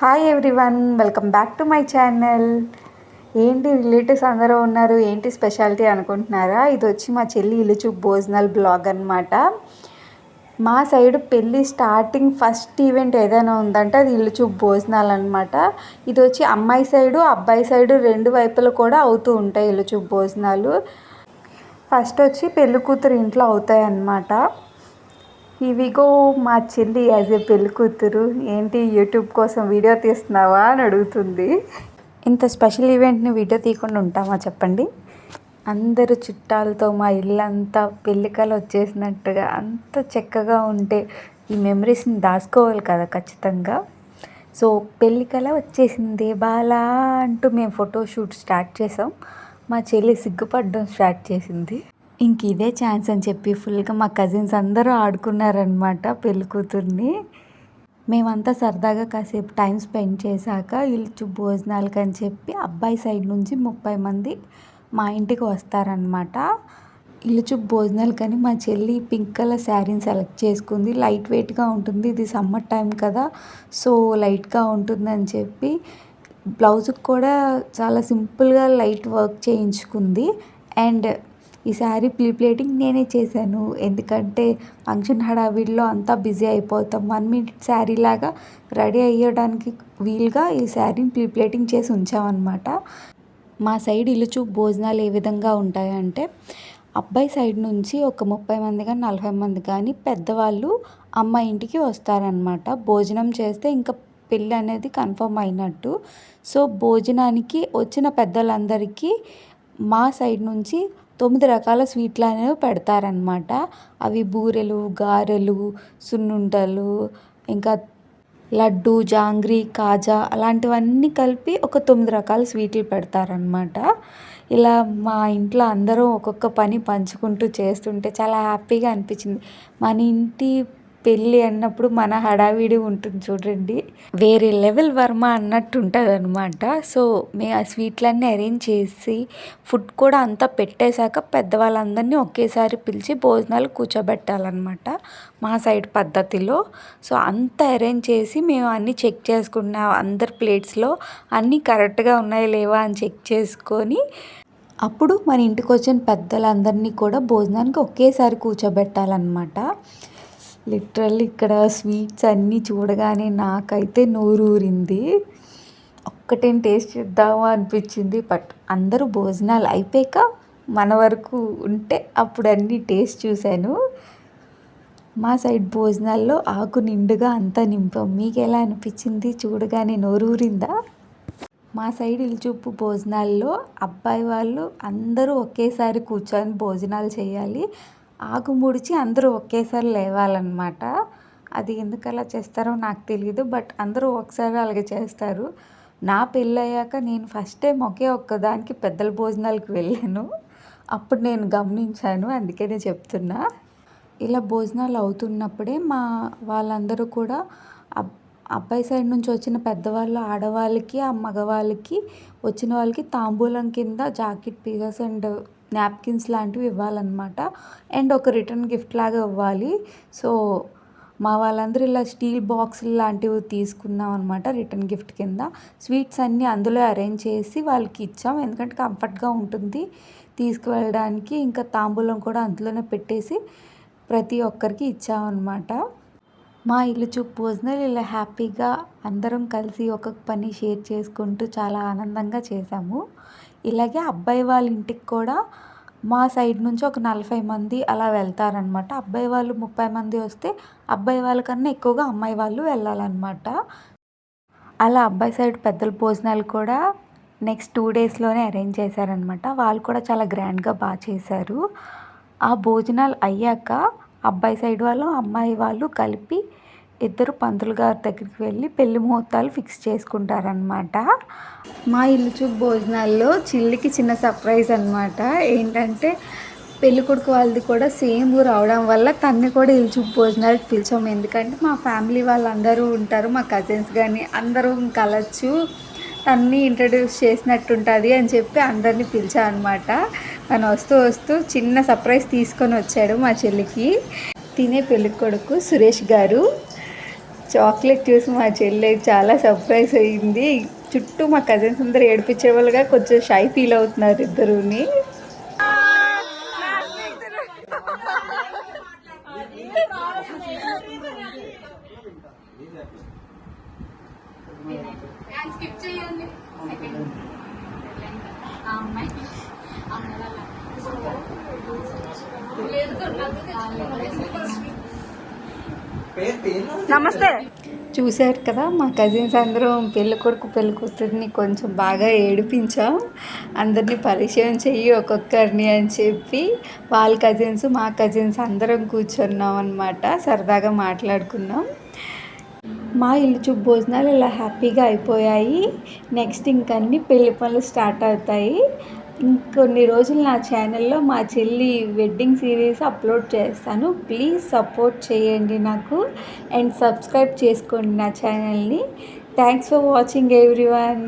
Hi everyone welcome back to my channel ఏంటి relatives అందరూ ఉన్నారు? ఏంటి స్పెషాలిటీ అనుకుంటున్నారా? ఇది వచ్చి మా చెల్లి ఇల్లుచు భోజనాలు బ్లాగ్ అనమాట మా సైడ్ పెళ్ళి స్టార్టింగ్ ఫస్ట్ ఈవెంట్ ఏదైనా ఉందంటే అది ఇల్లుచు భోజనాలు అనమాట ఇది వచ్చి అమ్మాయి సైడు అబ్బాయి సైడు రెండు వైపులు కూడా అవుతూ ఉంటాయి ఇల్లుచు భోజనాలు. ఫస్ట్ వచ్చి పెళ్ళి కూతురు ఇంట్లో అవుతాయి అన్నమాట. ఇవిగో మా చెల్లి యాజ్ ఏ పెళ్ళి కూతురు. ఏంటి యూట్యూబ్ కోసం వీడియో తీస్తున్నావా అని అడుగుతుంది. ఇంత స్పెషల్ ఈవెంట్ని వీడియో తీయకుండా ఉంటామా చెప్పండి. అందరు చుట్టాలతో మా ఇల్లంతా పెళ్ళికలు వచ్చేసినట్టుగా అంత చక్కగా ఉంటే ఈ మెమరీస్ని దాచుకోవాలి కదా ఖచ్చితంగా. సో పెళ్ళికల వచ్చేసింది బాలా అంటూ మేము ఫోటోషూట్ స్టార్ట్ చేసాం. మా చెల్లి సిగ్గుపడడం స్టార్ట్ చేసింది. ఇంక ఇదే ఛాన్స్ అని చెప్పి ఫుల్గా మా కజిన్స్ అందరూ ఆడుకున్నారనమాట పెళ్ళి కూతుర్ని. మేమంతా సరదాగా కాసేపు టైం స్పెండ్ చేశాక ఇల్లు భోజనాలకు అని చెప్పి అబ్బాయి సైడ్ నుంచి ముప్పై మంది మా ఇంటికి వస్తారనమాట ఇల్లుచు భోజనాలు కానీ మా చెల్లి పింక్ కలర్ శారీని సెలెక్ట్ చేసుకుంది. లైట్ వెయిట్గా ఉంటుంది. ఇది సమ్మర్ టైం కదా సో లైట్గా ఉంటుందని చెప్పి బ్లౌజ్కి కూడా చాలా సింపుల్గా లైట్ వర్క్ చేయించుకుంది. అండ్ ఈ శారీ ప్రీప్లేటింగ్ నేనే చేశాను. ఎందుకంటే ఫంక్షన్ హడావిడిలో అంతా బిజీ అయిపోతాం. వన్ మినిట్ శారీ లాగా రెడీ అయ్యడానికి వీలుగా ఈ శారీని ప్రీ ప్లేటింగ్ చేసి ఉంచామన్నమాట. మా సైడ్ ఇలుచు భోజనాలు ఏ విధంగా ఉంటాయంటే అబ్బాయి సైడ్ నుంచి ఒక ముప్పై మంది కానీ నలభై మంది కానీ పెద్దవాళ్ళు అమ్మాయి ఇంటికి వస్తారనమాట భోజనం చేస్తే ఇంకా పెళ్ళి అనేది కన్ఫర్మ్ అయినట్టు. సో భోజనానికి వచ్చిన పెద్దలందరికీ మా సైడ్ నుంచి తొమ్మిది రకాల స్వీట్లు అనేవి పెడతారనమాట అవి బూరెలు గారెలు సున్నుండలు ఇంకా లడ్డు జాంగ్రీ కాజా అలాంటివన్నీ కలిపి ఒక తొమ్మిది రకాల స్వీట్లు పెడతారనమాట ఇలా మా ఇంట్లో అందరూ ఒక్కొక్క పని పంచుకుంటూ చేస్తుంటే చాలా హ్యాపీగా అనిపించింది. మన ఇంటి పెళ్ళి అన్నప్పుడు మన హడావిడి ఉంటుంది చూడండి. వేరే లెవెల్ వర్మ అన్నట్టు ఉంటుంది అనమాట సో మేము ఆ స్వీట్లన్నీ అరేంజ్ చేసి ఫుడ్ కూడా అంతా పెట్టేశాక పెద్దవాళ్ళందరినీ ఒకేసారి పిలిచి భోజనాలు కూర్చోబెట్టాలన్నమాట మా సైడ్ పద్ధతిలో. సో అంతా అరేంజ్ చేసి మేము అన్నీ చెక్ చేసుకున్నాం అందరి ప్లేట్స్లో అన్నీ కరెక్ట్గా ఉన్నాయా లేవా అని చెక్ చేసుకొని అప్పుడు మన ఇంటికి వచ్చిన పెద్దలందరినీ కూడా భోజనానికి ఒకేసారి కూర్చోబెట్టాలన్నమాట. లిటరల్లీ ఇక్కడ స్వీట్స్ అన్నీ చూడగానే నాకైతే నోరూరింది. ఒక్కటేం టేస్ట్ చేద్దామా అనిపించింది. బట్ అందరూ భోజనాలు అయిపోయాక మన వరకు ఉంటే అప్పుడు అన్నీ టేస్ట్ చూశాను. మా సైడ్ భోజనాల్లో ఆకు నిండుగా అంతా నింపాం. మీకు ఎలా అనిపించింది? చూడగానే నోరూరిందా? మా సైడ్ ఇల్చూపు భోజనాల్లో అబ్బాయి వాళ్ళు అందరూ ఒకేసారి కూర్చొని భోజనాలు చేయాలి. ఆకు ముడిచి అందరూ ఒకేసారి లేవాలన్నమాట. అది ఎందుకు అలా చేస్తారో నాకు తెలియదు బట్ అందరూ ఒకసారి అలాగే చేస్తారు. నా పెళ్ళయ్యాక నేను ఫస్ట్ టైం ఒకే ఒక్కదానికి పెద్దల భోజనాలకు వెళ్ళాను. అప్పుడు నేను గమనించాను అందుకే నేను చెప్తున్నా. ఇలా భోజనాలు అవుతున్నప్పుడే మా వాళ్ళందరూ కూడా అబ్ అబ్బాయి సైడ్ నుంచి వచ్చిన పెద్దవాళ్ళు ఆడవాళ్ళకి ఆ మగవాళ్ళకి వచ్చిన వాళ్ళకి తాంబూలం కింద జాకెట్ పీసెస్ అండ్ నాప్కిన్స్ లాంటివి ఇవ్వాలన్నమాట. అండ్ ఒక రిటర్న్ గిఫ్ట్ లాగా ఇవ్వాలి. సో మా వాళ్ళందరూ ఇలా స్టీల్ బాక్స్ లాంటివి తీసుకున్నాం అనమాట రిటర్న్ గిఫ్ట్ కింద. స్వీట్స్ అన్నీ అందులో అరేంజ్ చేసి వాళ్ళకి ఇచ్చాం. ఎందుకంటే కంఫర్ట్గా ఉంటుంది తీసుకువెళ్ళడానికి. ఇంకా తాంబూలం కూడా అందులోనే పెట్టేసి ప్రతి ఒక్కరికి ఇచ్చామన్నమాట మా ఇల్లు చూపు భోజనాలు ఇలా హ్యాపీగా అందరం కలిసి ఒక్కొక్క పని షేర్ చేసుకుంటూ చాలా ఆనందంగా చేసాము. ఇలాగే అబ్బాయి వాళ్ళ ఇంటికి కూడా మా సైడ్ నుంచి ఒక నలభై మంది అలా వెళ్తారనమాట అబ్బాయి వాళ్ళు ముప్పై మంది వస్తే అబ్బాయి వాళ్ళకన్నా ఎక్కువగా అమ్మాయి వాళ్ళు వెళ్ళాలన్నమాట. అలా అబ్బాయి సైడ్ పెద్దల భోజనాలు కూడా నెక్స్ట్ టూ డేస్లోనే అరేంజ్ చేశారనమాట వాళ్ళు కూడా చాలా గ్రాండ్గా బాగా చేశారు. ఆ భోజనాలు అయ్యాక అబ్బాయి సైడ్ వాళ్ళు అమ్మాయి వాళ్ళు కలిపి ఇద్దరు పంతులు గారి దగ్గరికి వెళ్ళి పెళ్ళి ముహూర్తాలు ఫిక్స్ చేసుకుంటారనమాట మా ఇల్లు చూపు భోజనాల్లో చిల్లికి చిన్న సర్ప్రైజ్ అనమాట ఏంటంటే పెళ్ళి కొడుకు వాళ్ళది కూడా సేమ్ ఊరు అవడం వల్ల తన్ని కూడా ఇల్లు చూపు భోజనాలకు పిలిచాము ఎందుకంటే మా ఫ్యామిలీ వాళ్ళందరూ ఉంటారు మా కజిన్స్ కానీ అందరూ కలవచ్చు తన్ని ఇంట్రడ్యూస్ చేసినట్టు ఉంటుంది అని చెప్పి అందరినీ పిలిచా అనమాట తను వస్తూ వస్తూ చిన్న సర్ప్రైజ్ తీసుకొని వచ్చాడు మా చెల్లికి. తినే పెళ్ళి కొడుకు సురేష్ గారు. చాక్లెట్ చూసి మా చెల్లి చాలా సర్ప్రైజ్ అయ్యింది. చుట్టూ మా కజిన్స్ అందరూ ఏడిపించే వాళ్ళుగా కొంచెం షై ఫీల్ అవుతున్నారు ఇద్దరుని. లేదు నమస్తే. చూశారు కదా మా కజిన్స్ అందరం పెళ్ళి కొడుకు పెళ్ళి కూతురిని కొంచెం బాగా ఏడిపించాం. అందరినీ పరిచయం చెయ్యి ఒక్కొక్కరిని అని చెప్పి వాళ్ళ కజిన్స్ మా కజిన్స్ అందరం కూర్చున్నాం అనమాట సరదాగా మాట్లాడుకున్నాం. మా ఇల్లు చూపు భోజనాలు ఇలా హ్యాపీగా అయిపోయాయి. నెక్స్ట్ ఇంకన్నీ పెళ్ళి పనులు స్టార్ట్ అవుతాయి. ఇంకొన్ని రోజులు నా ఛానల్లో మా చెల్లి వెడ్డింగ్ సిరీస్ అప్లోడ్ చేస్తాను. ప్లీజ్ సపోర్ట్ చేయండి నాకు అండ్ సబ్స్క్రైబ్ చేసుకోండి నా ఛానల్ని థ్యాంక్స్ ఫర్ వాచింగ్ ఎవ్రీవన్